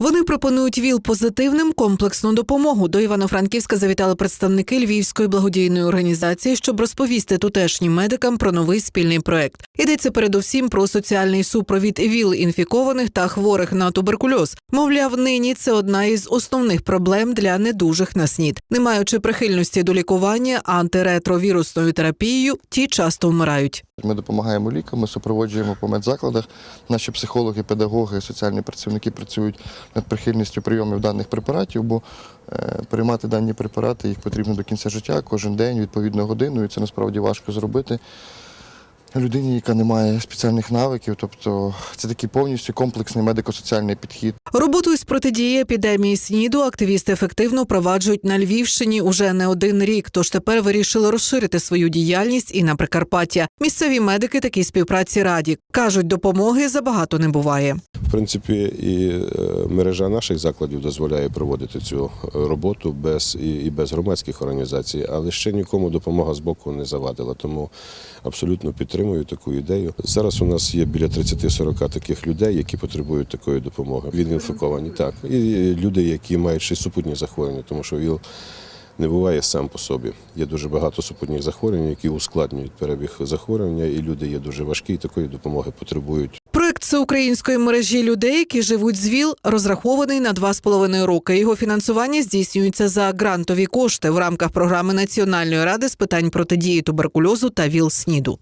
Вони пропонують ВІЛ позитивним комплексну допомогу. До Івано-Франківська завітали представники Львівської благодійної організації, щоб розповісти тутешнім медикам про новий спільний проект. Йдеться передусім про соціальний супровід ВІЛ інфікованих та хворих на туберкульоз. Мовляв, нині це одна із основних проблем для недужих на СНІД. Не маючи прихильності до лікування антиретровірусною терапією, ті часто вмирають. Ми допомагаємо лікам, ми супроводжуємо по медзакладах. Наші психологи, педагоги, соціальні працівники працюють над прихильністю прийомів даних препаратів, бо е, приймати дані препарати їх потрібно до кінця життя, кожен день, відповідно годину, і це насправді важко зробити. Людині, яка не має спеціальних навиків, тобто це такий повністю комплексний медико-соціальний підхід. Роботу із протидії епідемії СНІДу активісти ефективно впроваджують на Львівщині уже не один рік. Тож тепер вирішили розширити свою діяльність і на Прикарпаття. Місцеві медики такій співпраці раді кажуть, допомоги забагато не буває. В принципі, і е, мережа наших закладів дозволяє проводити цю е, роботу без і без громадських організацій, але ще нікому допомога з боку не завадила. Тому абсолютно підтримую таку ідею. Зараз у нас є біля 30-40 таких людей, які потребують такої допомоги. Він інфіковані, так і люди, які мають ще супутні захворювання, тому що ВІЛ не буває сам по собі. Є дуже багато супутніх захворювань, які ускладнюють перебіг захворювання, і люди є дуже важкі, і такої допомоги потребують. Проект всеукраїнської мережі людей, які живуть з ВІЛ, розрахований на два з половиною роки. Його фінансування здійснюється за грантові кошти в рамках програми Національної ради з питань протидії туберкульозу та ВІЛ СНІДу.